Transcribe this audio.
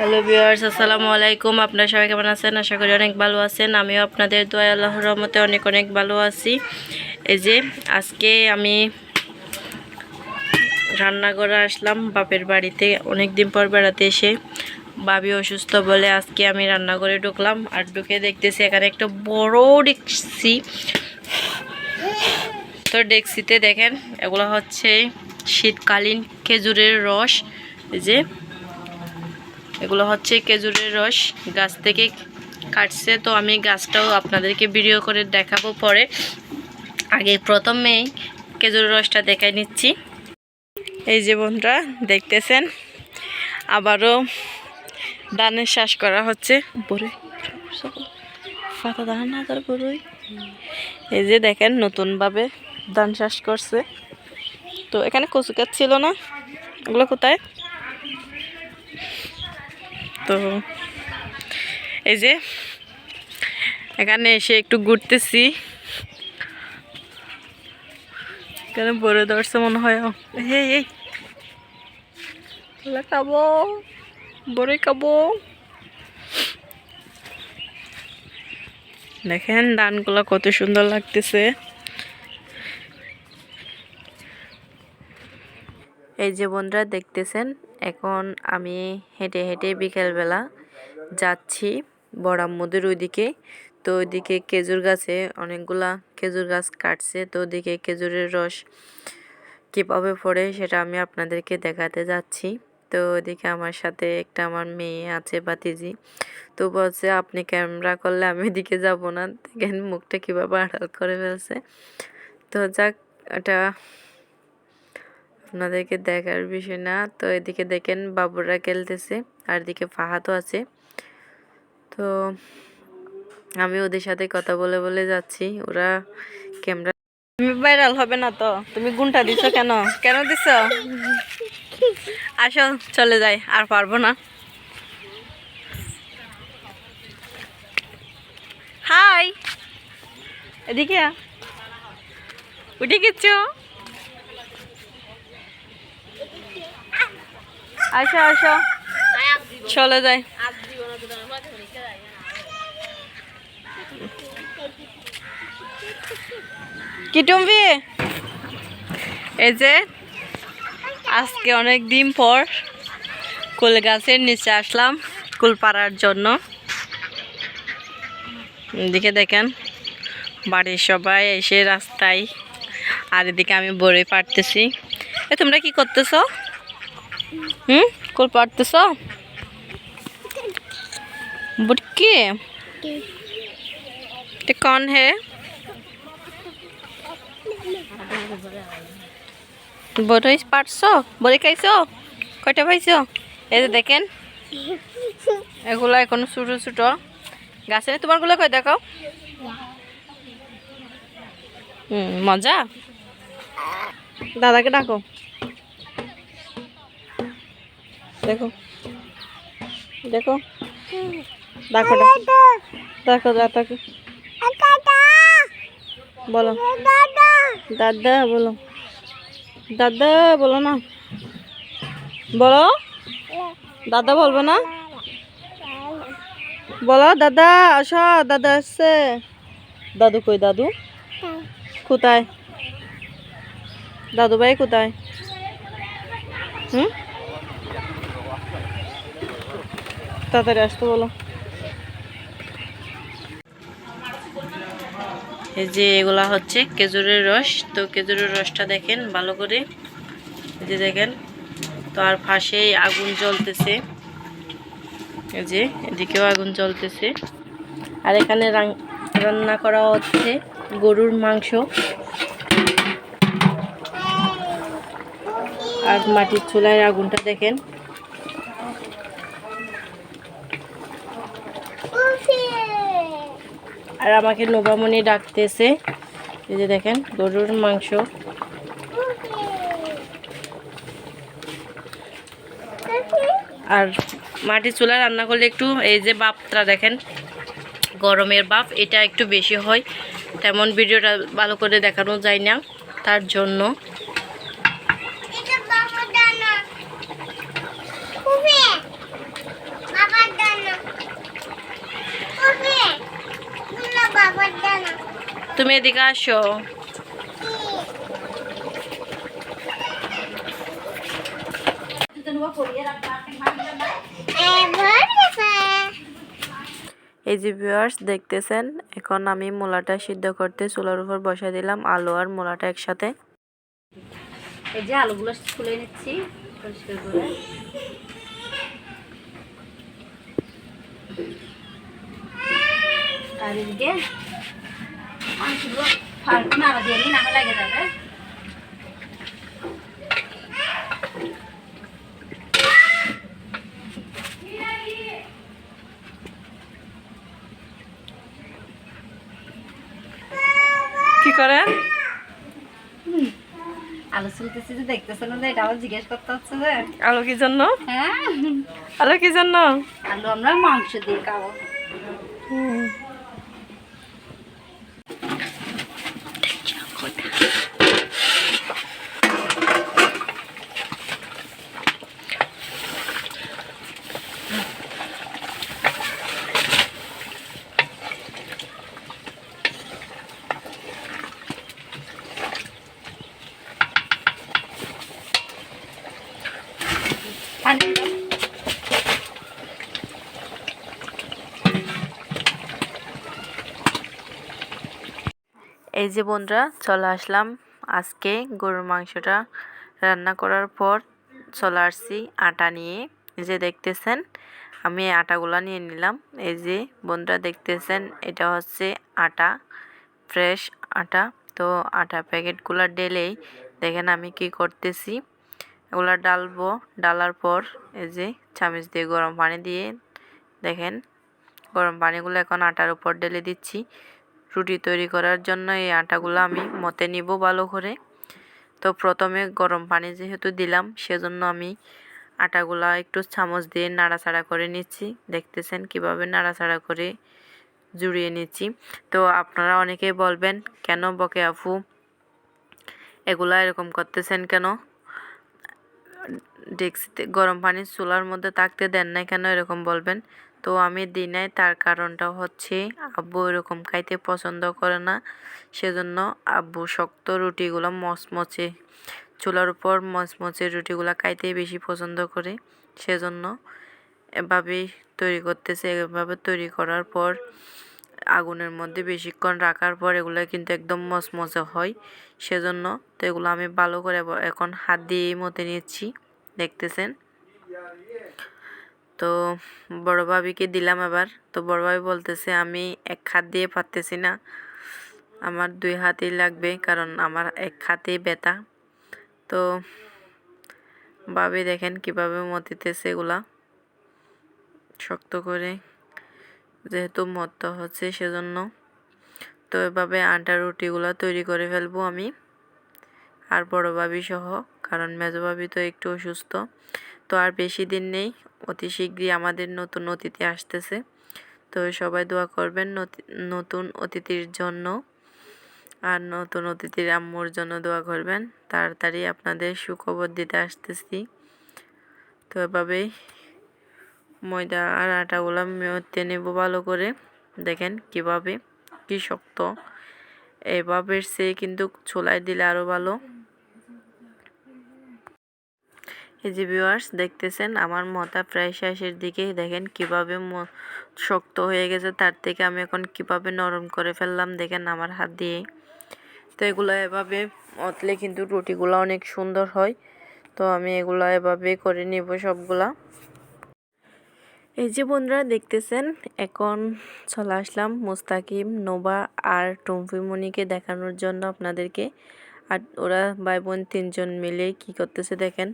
Hello viewers আসসালামু আলাইকুম। আপনারা সবাই কেমন আছেন? আশা করি অনেক ভালো আছেন। আমিও আপনাদের দোয়া আল্লাহর রহমতে অনেক অনেক ভালো আছি। এই যে, আজকে আমি রান্না করে আসলাম বাপের বাড়িতে। অনেক দিন পর বেড়াতে এসে বাবি অসুস্থ বলে আজকে আমি রান্না করে ঢুকলাম। আর ঢুকে দেখতেছি এখানে একটা বড় ডেকসি। তো ডেকসিতে দেখেন, এগুলো হচ্ছে শীতকালীন খেজুরের রস। এই যে এগুলো হচ্ছে খেজুরের রস, গাছ থেকে কাটছে। তো আমি গাছটাও আপনাদেরকে ভিডিও করে দেখাবো পরে। আগে প্রথমেই খেজুরের রসটা দেখাই নিচ্ছি। এই যে বন্ধুরা, দেখতেছেন? আবারও ধানের শ্বাস করা হচ্ছে। বড়ই ফাটা ধান না তার এই যে দেখেন, নতুনভাবে ধান চাষ করছে। তো এখানে কচু গাছ ছিল না। ওগুলো কোথায়? তো এই যে এখানে এসে একটু ঘুরতেছি। এখানে বড় ধরছে মনে হয়। এই এই। খাব। বড়ই খাব। দেখেন ধানগুলো কত সুন্দর লাগতেছে। এই যে বন্ধুরা দেখতেছেন, এখন আমি হেঁটে হেঁটে বিকেলবেলা যাচ্ছি বড়াম্মদের ওইদিকে। তো ওইদিকে খেজুর গাছে অনেকগুলা খেজুর গাছ কাটছে, তো ওদিকে খেজুরের রস কীভাবে পড়ে সেটা আমি আপনাদেরকে দেখাতে যাচ্ছি। তো ওদিকে আমার সাথে একটা আমার মেয়ে আছে বাতিজি তো বলছে, আপনি ক্যামেরা করলে আমি ওইদিকে যাব না। দেখেন মুখটা কীভাবে আড়াল করে ফেলছে। তো যাক, এটা আপনাদেরকে দেখার বিষয় না। তো এদিকে দেখেন বাবুরা খেলতেছে, আর এদিকে ফাহাদও আছে। তো আমি ওদের সাথে কথা বলে বলে যাচ্ছি। ওরা ক্যামেরা তুমি ভাইরাল হবে না তো? তুমি গুণটা দিছো কেন? কেন দিছো? আসো, চলে যাই, আর পারব না। হাই! এদিকে উঠে গেছো? আসো আসো। চলে যাই। কি টুম্বি এই যে, আজকে অনেক দিন পর কুল গাছের নিচে আসলাম কুল পাড়ার জন্য। এদিকে দেখেন, বাড়ির সবাই এসে রাস্তায়, আর এদিকে আমি বড়ই পারতেছি। এ, তোমরা কি করতেছ? হুম? কুল পাড়তেছ বুটকি? এটা কন হে? বড়ই পারছ? বড়ি খাইছো? কয়টা পাইছো? এই যে দেখেন। এগুলো এখনও ছোটো ছোটো। গাছে? তোমারগুলো কয় দেখো হুম মজা? দাদাকে ডাকো। দেখো। দেখো। দেখো দেখো। দাদাকে বলো। দাদা। বলো। দাদা বলো না। বলো। দাদা বলব না? বলো দাদা আসো। দাদা আসছে। দাদু কই দাদু? কোথায়? দাদু ভাই কোথায়? হুম? তাড়াতাড়ি আসতে বলো। এই যে এগুলা হচ্ছে খেজুরের রস। তো খেজুরের রসটা দেখেন ভালো করে। এই যে দেখেন, তো আর পাশেই আগুন জ্বলতেছে। এই যে এদিকেও আগুন জ্বলতেছে। আর এখানে রান্না করা হচ্ছে গরুর মাংস। আর মাটির চুলায় আগুনটা দেখেন। আর আমাকে নোবামণি ডাকতেছে। এই যে দেখেন, গরুর মাংস। আর মাটির চুলা রান্না করলে একটু এই যে বাপটা দেখেন, গরমের বাপ, এটা একটু বেশি হয়। তেমন ভিডিওটা ভালো করে দেখানো যায় না তার জন্য এটা বাবা দানা খুবই তুমি এদিকে আসো। এই যে ভিউয়ার্স দেখতেছেন? এখন আমি মূলাটা সিদ্ধ করতে চুলার উপর বসা দিলাম আলু আর মূলাটা একসাথে। এই যে আলুগুলো খুলে নিচ্ছি পরিষ্কার করে। আর এদিকে মাংসগুলো ফালতু নাড়া দিয়ে নিই নামে লাগে যাবে কি করেন? আলু চুলতেছি যে দেখতেছেন যে এটা আবার জিজ্ঞেস করতে হচ্ছে যে। আলু কি জন্য? হ্যাঁ। আলু কি জন্য? আলু আমরা মাংস দিয়ে খাব। এই যে বন্ধুরা, চলে আসলাম আজকে গরুর মাংসটা রান্না করার পর চলে আসছি আটা নিয়ে। যে দেখতেছেন, আমি আটাগুলা নিয়ে নিলাম। এই যে বন্ধুরা দেখতেছেন, এটা হচ্ছে আটা, ফ্রেশ আটা। তো আটা প্যাকেটগুলো ডেলেই দেখেন আমি কি করতেছি। এগুলা ডালবো, ডালার পর এই যে চামচ দিয়ে গরম পানি দিয়ে দেখেন, গরম পানিগুলো এখন আটার উপর ঢেলে দিচ্ছি। রুটি তৈরি করার জন্য এই আটাগুলো আমি মতে নিব ভালো করে। তো প্রথমে গরম পানি যেহেতু দিলাম, সেজন্য আমি আটাগুলা একটু চামচ দিয়ে নাড়াচাড়া করে নিচ্ছি। দেখতেছেন কীভাবে নাড়াচাড়া করে জুড়িয়ে নিচ্ছি। তো আপনারা অনেকেই বলবেন, কেন বকে আফু এগুলা এরকম করতেছেন কেন? ডেক্সিতে গরম পানি চুলার মধ্যে থাকতে দেন না কেন? এরকম বলবেন। তো আমি দিই নাই তার কারণটা হচ্ছে আব্বু এরকম খাইতে পছন্দ করে না। সেজন্য আব্বু শক্ত রুটিগুলো মচমচে, চুলার উপর মচমচে রুটিগুলো খাইতে বেশি পছন্দ করে। সেজন্য এভাবেই তৈরি করতেছে, এভাবে তৈরি করার পর, আগুনের মধ্যে বেশিক্ষণ রাখার পর এগুলো কিন্তু একদম মচমচে হয়। সেজন্য তো এগুলো আমি ভালো করে এখন হাত দিয়েই মতে নিচ্ছি, দেখতেছেন? তো বড় ভাবিকে দিলাম আবার। তো বড় ভাবি বলতেছে, আমি এক হাত দিয়ে পারতেছি না। আমার দুই হাতেই লাগবে, কারণ আমার এক হাতেই ব্যথা। তো ভাবি দেখেন কীভাবে মতিতেছে এগুলা। শক্ত করে, যেহেতু মত হচ্ছে সেজন্য। তো এভাবে আটা, রুটিগুলো তৈরি করে ফেলব আমি আর বড় ভাবি সহ কারণ মেজো ভাবি তো একটু অসুস্থ। তো আর বেশি দিন নেই অতি শীঘ্রই আমাদের নতুন অতিথি আসতেছে। তো সবাই দোয়া করবেন নতি- নতুন অতিথির জন্য। আর নতুন অতিথির আম্মুর জন্য দোয়া করবেন। তাড়াতাড়ি আপনাদের সুখবর দিতে আসতেছি। তো এভাবেই ময়দা আর আটাগুলো মেতে নেব ভালো করে। দেখেন কীভাবে, কি শক্ত। এভাবে সে কিন্তু ছোলাই দিলে আরও ভালো। এই যে ভিউয়ার্স দেখতেছেন, আমার মতা প্রায় শেষের দিকে। দেখেন কীভাবে শক্ত হয়ে গেছে, তার থেকে আমি এখন কীভাবে নরম করে ফেললাম, দেখেন আমার হাত দিয়ে। তো এগুলো এভাবে অতলে কিন্তু রুটিগুলো অনেক সুন্দর হয়। তো আমি এগুলো এভাবে করে নিব সবগুলা। এই যে বন্ধুরা, দেখতেছেন, এখন চলে আসলাম মুস্তাকিম নোবা আর টুম্পিমণিকে দেখানোর জন্য আপনাদেরকে। আর ওরা ভাই বোন তিনজন মিলে কি করতেছে দেখেন।